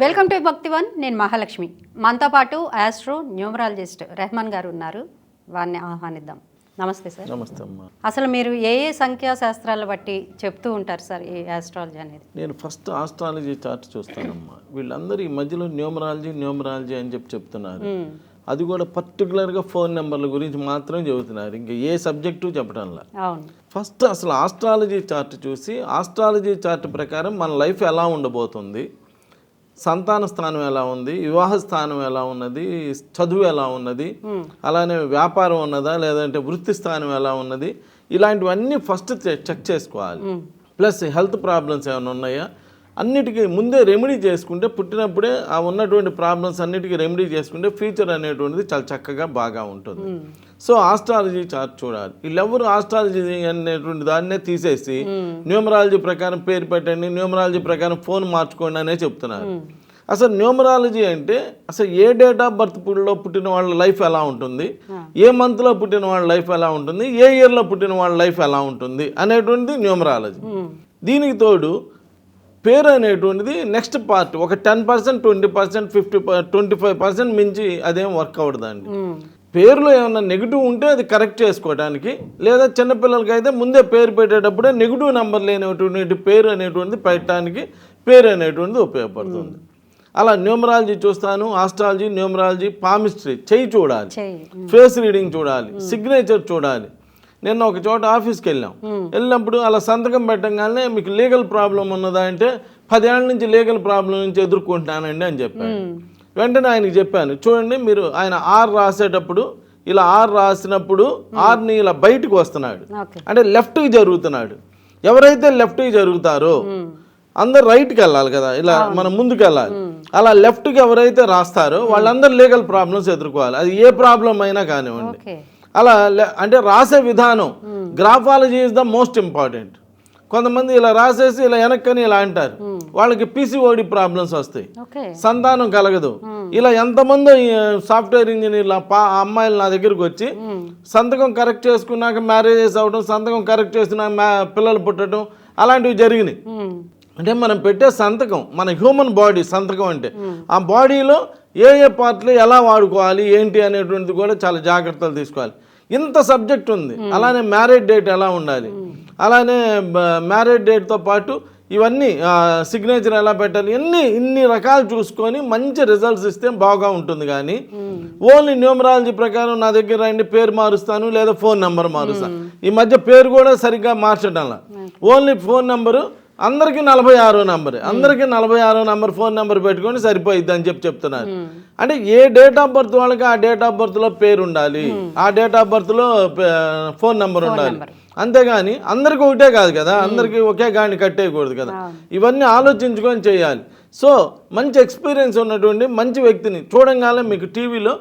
Welcome to Bhaktivan నేను మహాలక్ష్మి. మనతో పాటు ఆస్ట్రో న్యూమరాలజిస్ట్ రెహమాన్ గారు ఉన్నారు. వారిని ఆహ్వానిద్దాం. నమస్తే సార్. నమస్తే అమ్మా. అసలు మీరు ఏ ఏ సంఖ్యా శాస్త్రాలు బట్టి చెప్తూ ఉంటారు సార్ ఈ ఆస్ట్రాలజీ అనేది? నేను ఫస్ట్ ఆస్ట్రాలజీ చార్ట్ చూస్తానమ్మా. వీళ్ళందరూ ఈ మధ్యలో న్యూమరాలజీ న్యూమరాలజీ అని చెప్పి చెప్తున్నారు. అది కూడా పర్టికులర్గా ఫోన్ నెంబర్ల గురించి మాత్రం చెబుతున్నారు. ఇంకా ఏ సబ్జెక్టు చెప్పడంలా ఫస్ట్ అసలు ఆస్ట్రాలజీ చార్ట్ చూసి ఆస్ట్రాలజీ చార్ట్ ప్రకారం మన లైఫ్ ఎలా ఉండబోతుంది? సంతాన స్థానం ఎలా ఉంది? వివాహ స్థానం ఎలా ఉన్నది? చదువు ఎలా ఉన్నది? అలానే వ్యాపారం ఉన్నదా? లేదంటే వృత్తి స్థానం ఎలా ఉన్నది? ఇలాంటివన్నీ ఫస్ట్ చెక్ చేసుకోవాలి. ప్లస్ హెల్త్ ప్రాబ్లమ్స్ ఏమైనా ఉన్నాయా? అన్నిటికీ ముందే రెమెడీ చేసుకుంటే పుట్టినప్పుడే ఆ ఉన్నటువంటి ప్రాబ్లమ్స్ అన్నిటికీ రెమెడీ చేసుకుంటే ఫ్యూచర్ అనేటువంటిది చాలా చక్కగా బాగా ఉంటుంది. సో ఆస్ట్రాలజీ చార్ట్ చూడాలి. వీళ్ళెవరు ఆస్ట్రాలజీ అనేటువంటి దాన్నే తీసేసి న్యూమరాలజీ ప్రకారం పేరు పెట్టండి న్యూమరాలజీ ప్రకారం ఫోన్ మార్చుకోండి అనే చెప్తున్నారు. అసలు న్యూమరాలజీ అంటే అసలు ఏ డేట్ ఆఫ్ బర్త్లో పుట్టిన వాళ్ళ లైఫ్ ఎలా ఉంటుంది? ఏ మంత్లో పుట్టిన వాళ్ళ లైఫ్ ఎలా ఉంటుంది? ఏ ఇయర్లో పుట్టిన వాళ్ళ లైఫ్ ఎలా ఉంటుంది? అనేటువంటిది న్యూమరాలజీ దీనికి తోడు పేరు అనేటువంటిది నెక్స్ట్ పార్ట్ ఒక ten percent twenty percent fifty twenty five percent మించి అదేం వర్క్ అవ్వదండి. పేరులో ఏమైనా నెగిటివ్ ఉంటే అది కరెక్ట్ చేసుకోవడానికి లేదా చిన్నపిల్లలకి అయితే ముందే పేరు పెట్టేటప్పుడే నెగిటివ్ నెంబర్ లేనటువంటి పేరు అనేటువంటిది పెట్టడానికి పేరు అనేటువంటిది ఉపయోగపడుతుంది. అలా న్యూమరాలజీ చూస్తాను ఆస్ట్రాలజీ న్యూమరాలజీ పామిస్ట్రీ చెయ్యి చూడాలి. ఫేస్ రీడింగ్ చూడాలి సిగ్నేచర్ చూడాలి. నిన్న ఒక చోట ఆఫీస్కి వెళ్ళాం. వెళ్ళినప్పుడు అలా సంతకం పెట్టగానే మీకు లీగల్ ప్రాబ్లం ఉన్నదా అంటే పదేళ్ళ నుంచి లీగల్ ప్రాబ్లం నుంచి ఎదుర్కొంటున్నానండి అని చెప్పాను వెంటనే ఆయనకి చెప్పాను చూడండి మీరు ఆయన ఆర్ రాసేటప్పుడు ఇలా ఆర్ రాసినప్పుడు ఆర్ని ఇలా బయటకు వస్తున్నాడు. అంటే లెఫ్ట్కి జరుగుతున్నాడు. ఎవరైతే లెఫ్ట్కి జరుగుతారో అందరు రైట్కి వెళ్ళాలి కదా ఇలా మనం ముందుకు వెళ్ళాలి అలా లెఫ్ట్కి ఎవరైతే రాస్తారో వాళ్ళందరూ లీగల్ ప్రాబ్లమ్స్ ఎదుర్కోవాలి. అది ఏ ప్రాబ్లం అయినా కానివ్వండి. అలా లే- అంటే రాసే విధానం. Graphology is the most important కొంతమంది ఇలా రాసేసి ఇలా వెనక్కని ఇలా అంటారు. వాళ్ళకి పీసీఓడి ప్రాబ్లమ్స్ వస్తాయి. సంతానం కలగదు. ఇలా ఎంతమంది సాఫ్ట్వేర్ ఇంజనీర్ల పా అమ్మాయిలు నా దగ్గరికి వచ్చి సంతకం కరెక్ట్ చేసుకున్నాక మ్యారేజెస్ అవ్వడం సంతకం కరెక్ట్ చేసుకున్నాక పిల్లలు పుట్టడం అలాంటివి జరిగినాయి. అంటే మనం పెట్టే సంతకం మన హ్యూమన్ బాడీ సంతకం అంటే ఆ బాడీలో ఏ ఏ పార్ట్లు ఎలా వాడుకోవాలి ఏంటి అనేటువంటిది కూడా చాలా జాగ్రత్తలు తీసుకోవాలి. ఇంత సబ్జెక్ట్ ఉంది. అలానే మ్యారేజ్ డేట్ ఎలా ఉండాలి? అలానే మ్యారేజ్ డేట్తో పాటు ఇవన్నీ సిగ్నేచర్ ఎలా పెట్టాలి? ఇన్ని ఇన్ని రకాలు చూసుకొని మంచి రిజల్ట్స్ ఇస్తే బాగా ఉంటుంది కానీ ఓన్లీ న్యూమరాలజీ ప్రకారం నా దగ్గర రండి పేరు మారుస్తాను లేదా ఫోన్ నెంబర్ మారుస్తాను ఈ మధ్య పేరు కూడా సరిగ్గా మార్చడంలా. ఓన్లీ ఫోన్ నెంబరు అందరికీ నలభై ఆరో నంబర్. అందరికీ నలభై ఆరో నంబర్ ఫోన్ నెంబర్ పెట్టుకొని సరిపోయిద్ది అని చెప్పి చెప్తున్నారు. అంటే ఏ డేట్ ఆఫ్ బర్త్ వాళ్ళకి ఆ డేట్ ఆఫ్ బర్త్లో పేరు ఉండాలి. ఆ డేట్ ఆఫ్ బర్త్లో ఫోన్ నెంబర్ ఉండాలి. అంతేగాని అందరికీ ఒకటే కాదు కదా. అందరికీ ఒకే గాని కట్టేయకూడదు కదా. ఇవన్నీ ఆలోచించుకొని చేయాలి. సో మంచి ఎక్స్పీరియన్స్ ఉన్నటువంటి మంచి వ్యక్తిని చూడంగానే మీకు టీవీలో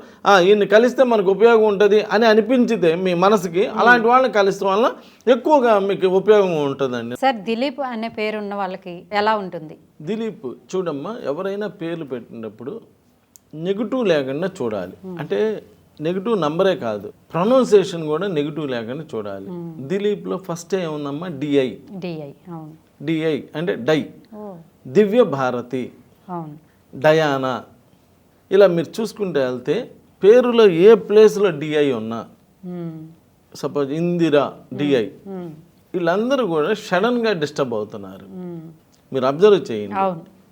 ఈయన్ని కలిస్తే మనకు ఉపయోగం ఉంటుంది అని అనిపించితే మీ మనసుకి అలాంటి వాళ్ళని కలిస్తే వల్ల ఎక్కువగా మీకు ఉపయోగం ఉంటుందండి. సార్ దిలీప్ అనే పేరు ఉన్న వాళ్ళకి ఎలా ఉంటుంది? దిలీప్ చూడమ్మా ఎవరైనా పేర్లు పెట్టినప్పుడు నెగిటివ్ లేకుండా చూడాలి. అంటే నెగిటివ్ నంబరే కాదు ప్రొనౌన్సియేషన్ కూడా నెగిటివ్ లేకుండా చూడాలి. దిలీప్లో ఫస్ట్ ఏముందమ్మా? డిఐ డిఐ డిఐ అంటే డై. దివ్య భారతి డయానా ఇలా మీరు చూసుకుంటే వెళ్తే పేరులో ఏ ప్లేస్లో డిఐ ఉన్నా. Suppose Indira DI. వీళ్ళందరూ కూడా సడన్గా డిస్టర్బ్ అవుతున్నారు. మీరు అబ్జర్వ్ చేయండి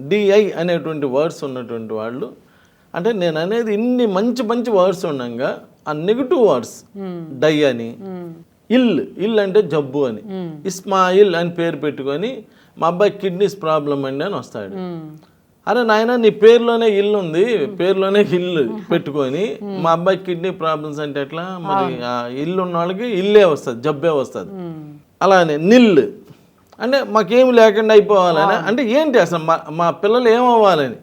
డిఐ అనేటువంటి వర్డ్స్ ఉన్నటువంటి వాళ్ళు అంటే నేను అనేది ఇన్ని మంచి మంచి వర్డ్స్ ఉండగా ఆ నెగిటివ్ వర్డ్స్ డై అని. ఇల్ ఇల్ అంటే జబ్బు అని. ఇస్మాయిల్ అని పేరు పెట్టుకొని మా అబ్బాయి కిడ్నీస్ ప్రాబ్లం అండి అని వస్తాడు. అరే నాయన నీ పేరులోనే ఇల్లు ఉంది. పేరులోనే ఇల్లు పెట్టుకొని మా అబ్బాయి కిడ్నీ ప్రాబ్లమ్స్ అంటే ఎట్లా? మరి ఆ. ఇల్లు ఉన్న వాళ్ళకి ఇల్లే వస్తుంది జబ్బే వస్తుంది. అలానే నిల్ అంటే మాకేం లేకుండా అయిపోవాలని అంటే ఏంటి అసలు మా మా పిల్లలు ఏమవ్వాలని?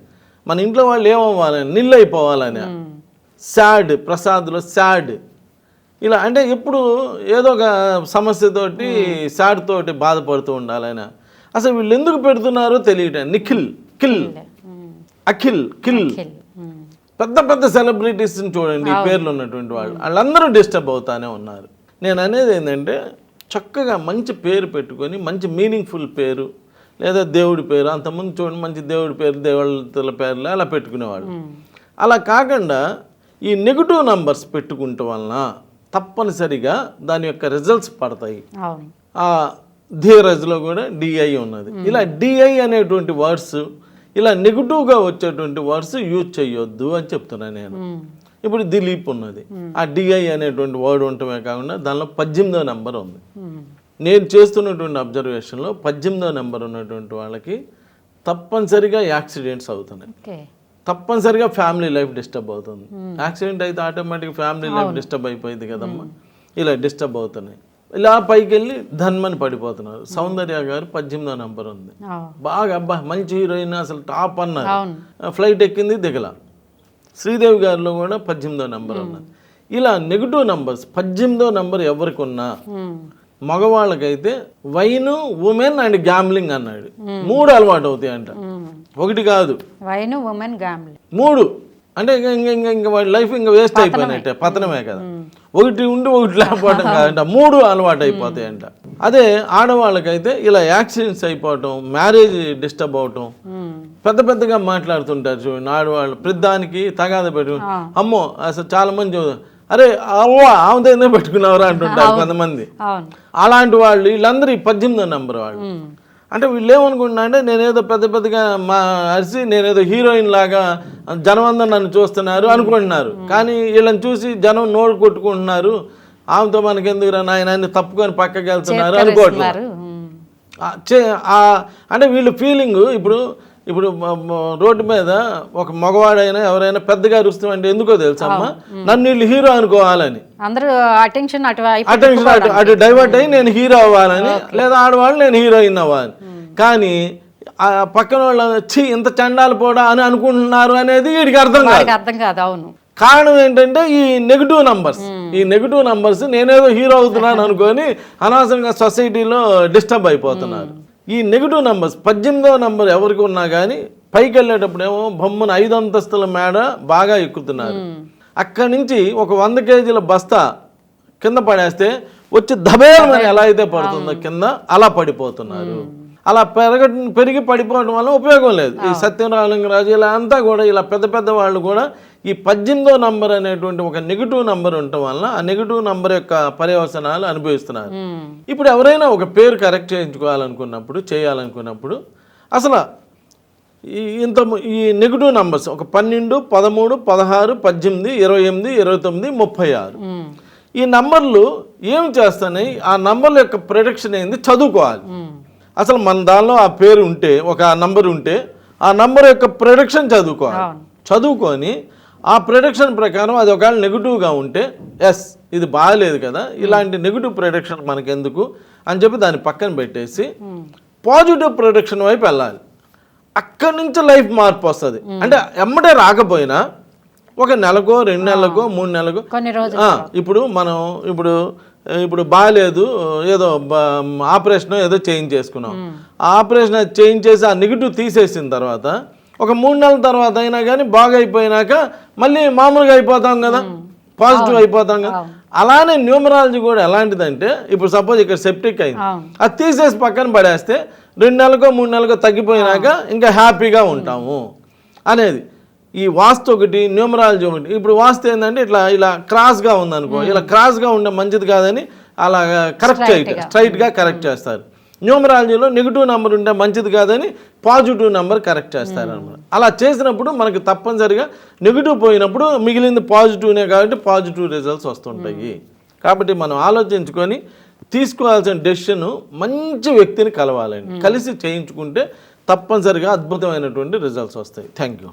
మన ఇంట్లో వాళ్ళు ఏమవ్వాలని? నిల్ అయిపోవాలని. సాడ్ ప్రసాద్లో సాడ్. ఇలా అంటే ఎప్పుడు ఏదో ఒక సమస్యతోటి సాడ్ తోటి బాధపడుతూ ఉండాలని. అసలు వీళ్ళు ఎందుకు పెడుతున్నారో తెలియటం. నిఖిల్ కిల్. అఖిల్ కిల్. పెద్ద పెద్ద సెలబ్రిటీస్ని చూడండి ఈ పేర్లు ఉన్నటువంటి వాళ్ళు. వాళ్ళందరూ డిస్టర్బ్ అవుతానే ఉన్నారు. నేను అనేది ఏంటంటే చక్కగా మంచి పేరు పెట్టుకొని మంచి మీనింగ్ఫుల్ పేరు లేదా దేవుడి పేరు అంతకుముందు చూడండి మంచి దేవుడి పేరు దేవుళ్ళ పేర్లు అలా పెట్టుకునేవాళ్ళు. అలా కాకుండా ఈ నెగిటివ్ నంబర్స్ పెట్టుకుంటే వలన తప్పనిసరిగా దాని యొక్క రిజల్ట్స్ పడతాయి. ధీరజ్లో కూడా డిఐ ఉన్నది. ఇలా డిఐ అనేటువంటి వర్డ్స్ ఇలా నెగిటివ్గా వచ్చేటువంటి వర్డ్స్ యూజ్ చేయొద్దు అని చెప్తున్నాను నేను. ఇప్పుడు దిలీప్ ఉన్నది. ఆ డిఐ అనేటువంటి వర్డ్ ఉండటమే కాకుండా దానిలో పద్దెనిమిదో నెంబర్ ఉంది. నేను చేస్తున్నటువంటి అబ్జర్వేషన్లో పద్దెనిమిదో నెంబర్ ఉన్నటువంటి వాళ్ళకి తప్పనిసరిగా యాక్సిడెంట్స్ అవుతున్నాయి. తప్పనిసరిగా ఫ్యామిలీ లైఫ్ డిస్టర్బ్ అవుతుంది. యాక్సిడెంట్ అయితే ఆటోమేటిక్ ఫ్యామిలీ లైఫ్ డిస్టర్బ్ అయిపోయింది కదమ్మా. ఇలా డిస్టర్బ్ అవుతున్నాయి. ఇలా పైకి వెళ్ళి ధన్మని పడిపోతున్నారు. సౌందర్య గారు పద్దెనిమిదో నెంబర్ ఉంది. బాగా అబ్బా మంచి హీరోయిన్ అసలు టాప్ అన్నారు. ఫ్లైట్ ఎక్కింది దిగల. శ్రీదేవి గారిలో కూడా పద్దెనిమిదో నెంబర్ ఉన్నది ఇలా నెగిటివ్ నంబర్స్ పద్దెనిమిదో నెంబర్ ఎవరికి ఉన్నా. మగవాళ్ళకైతే వైన్ ఉమెన్ అండ్ గ్యామ్లింగ్ అన్నాడు. మూడు అలవాటు అవుతాయి అంట. ఒకటి కాదు. వైన్ ఉమెన్ గ్యామ్లీ మూడు. అంటే ఇంకా ఇంకా ఇంకా ఇంకా వాడి లైఫ్ ఇంకా వేస్ట్ అయిపోయినట్టే. పతనమే కదా. ఒకటి ఉండి ఒకటి లేకపోవడం కాదంట. మూడు అలవాటు అయిపోతాయంట అదే ఆడవాళ్ళకైతే ఇలా యాక్సిడెంట్స్ అయిపోవటం మ్యారేజ్ డిస్టర్బ్ అవటం. పెద్ద పెద్దగా మాట్లాడుతుంటారు చూడండి. ఆడవాళ్ళు ప్రద్దానికి తగాద పెట్టు. అమ్మో అసలు చాలా మంది అరే అవ్వ ఆమెతో ఎందుకు పెట్టుకున్నావురా అంటుంటారు కొంతమంది. అలాంటి వాళ్ళు వీళ్ళందరూ పద్దెనిమిదో నెంబర్ వాళ్ళు. అంటే వీళ్ళు ఏమనుకుంటున్నా అంటే నేనేదో పెద్ద పెద్దగా మా అరిసి నేనేదో హీరోయిన్ లాగా జనం అందరూ నన్ను చూస్తున్నారు అనుకుంటున్నారు. కానీ వీళ్ళని చూసి జనం నోరు కొట్టుకుంటున్నారు. ఆమెతో మనకెందుకురా నాయన తప్పుకొని పక్కకి వెళ్తున్నారు అనుకోవట్లేదు. అంటే వీళ్ళు ఫీలింగ్ ఇప్పుడు ఇప్పుడు రోడ్డు మీద ఒక మగవాడైనా ఎవరైనా పెద్దగా అరుస్తామంటే ఎందుకో తెలుసమ్మా నన్ను వీళ్ళు హీరో అనుకోవాలని. అందరూ అటెన్షన్ అటు అటెన్షన్ అటు అటు డైవర్ట్ అయ్యి నేను హీరో అవ్వాలని లేదా ఆడవాళ్ళు నేను హీరోయిన్ అవ్వాలి. కానీ ఆ పక్కన వాళ్ళు ఛీ ఇంత చండాలు పోడా అని అనుకుంటున్నారు అనేది వీడికి అర్థం కాదు. అర్థం కాదు అవును. కారణం ఏంటంటే ఈ నెగిటివ్ నంబర్స్ ఈ నెగిటివ్ నంబర్స్ నేనేదో హీరో అవుతున్నాను అనుకొని అనవసరంగా సొసైటీలో డిస్టర్బ్ అయిపోతున్నారు. ఈ నెగిటివ్ నంబర్స్ పద్దెనిమిదవ నంబర్ ఎవరికి ఉన్నా కానీ పైకి వెళ్ళేటప్పుడేమో బొమ్మను ఐదు అంతస్తుల మేడ బాగా ఎక్కుతున్నారు. అక్కడి నుంచి ఒక వంద కేజీల బస్తా కింద పడేస్తే వచ్చి దబేలమని ఎలా అయితే పడుతుందో కింద అలా పడిపోతున్నారు. అలా పెరగ పెరిగి పడిపోవడం వల్ల ఉపయోగం లేదు. ఈ సత్యనారాయణరాజు ఇలా అంతా కూడా ఇలా పెద్ద పెద్ద వాళ్ళు కూడా ఈ పద్దెనిమిదో నంబర్ అనేటువంటి ఒక నెగిటివ్ నంబర్ ఉండటం వల్ల ఆ నెగిటివ్ నంబర్ యొక్క పర్యవసనాలు అనుభవిస్తున్నారు. ఇప్పుడు ఎవరైనా ఒక పేరు కరెక్ట్ చేయించుకోవాలనుకున్నప్పుడు చేయాలనుకున్నప్పుడు అసలు ఈ ఇంత ఈ నెగిటివ్ నంబర్స్ ఒక పన్నెండు పదమూడు పదహారు పద్దెనిమిది ఇరవై ఎనిమిది ఇరవై తొమ్మిది ముప్పై ఆరు. ఈ నంబర్లు ఏమి చేస్తున్నాయి? ఆ నంబర్ల యొక్క ప్రొడక్షన్ ఏంది? చదువుకోవాలి. అసలు మన దానిలో ఆ పేరు ఉంటే ఒక నంబర్ ఉంటే ఆ నంబర్ యొక్క ప్రొడక్షన్ చదువుకోవాలి. చదువుకొని ఆ ప్రొడక్షన్ ప్రకారం అది ఒకవేళ నెగిటివ్గా ఉంటే ఎస్ ఇది బాగాలేదు కదా ఇలాంటి నెగిటివ్ ప్రొడక్షన్ మనకెందుకు అని చెప్పి దాన్ని పక్కన పెట్టేసి. పాజిటివ్ ప్రొడక్షన్ వైపు వెళ్ళాలి. అక్కడి నుంచి లైఫ్ మార్పు వస్తుంది. అంటే ఎమ్మటే రాకపోయినా ఒక నెలకో రెండు నెలలకో మూడు నెలలకో ఆ, ఇప్పుడు మనం ఇప్పుడు ఇప్పుడు బాగాలేదు ఏదో ఆపరేషన్ ఏదో చేంజ్ చేసుకున్నాం. ఆ ఆపరేషన్ అది చేంజ్ చేసి ఆ నెగిటివ్ తీసేసిన తర్వాత ఒక మూడు నెలల తర్వాత అయినా కానీ బాగా అయిపోయినాక మళ్ళీ మామూలుగా అయిపోతాం కదా. పాజిటివ్ అయిపోతాం కదా. అలానే న్యూమరాలజీ కూడా ఎలాంటిదంటే ఇప్పుడు సపోజ్ ఇక్కడ సెప్టిక్ అయింది. అది తీసేసి పక్కన పడేస్తే రెండు నెలలకో మూడు నెలలకో తగ్గిపోయినాక ఇంకా హ్యాపీగా ఉంటాము. అనేది. ఈ వాస్తు ఒకటి న్యూమరాలజీ ఒకటి. ఇప్పుడు వాస్తు ఏంటంటే ఇట్లా ఇలా క్రాస్గా ఉందనుకో. ఇలా క్రాస్గా ఉండే మంచిది కాదని అలా కరెక్ట్ చేయటం స్ట్రైట్గా కరెక్ట్ చేస్తారు. న్యూమరాలజీలో నెగిటివ్ నెంబర్ ఉంటే మంచిది కాదని పాజిటివ్ నెంబర్ కరెక్ట్ చేస్తారు అనమాట. అలా చేసినప్పుడు మనకి తప్పనిసరిగా నెగిటివ్ పోయినప్పుడు మిగిలింది పాజిటివ్నే కాబట్టి పాజిటివ్ రిజల్ట్స్ వస్తుంటాయి. కాబట్టి మనం ఆలోచించుకొని తీసుకోవాల్సిన డెసిషన్ మంచి వ్యక్తిని కలవాలండి. కలిసి చేయించుకుంటే తప్పనిసరిగా అద్భుతమైనటువంటి రిజల్ట్స్ వస్తాయి. Thank you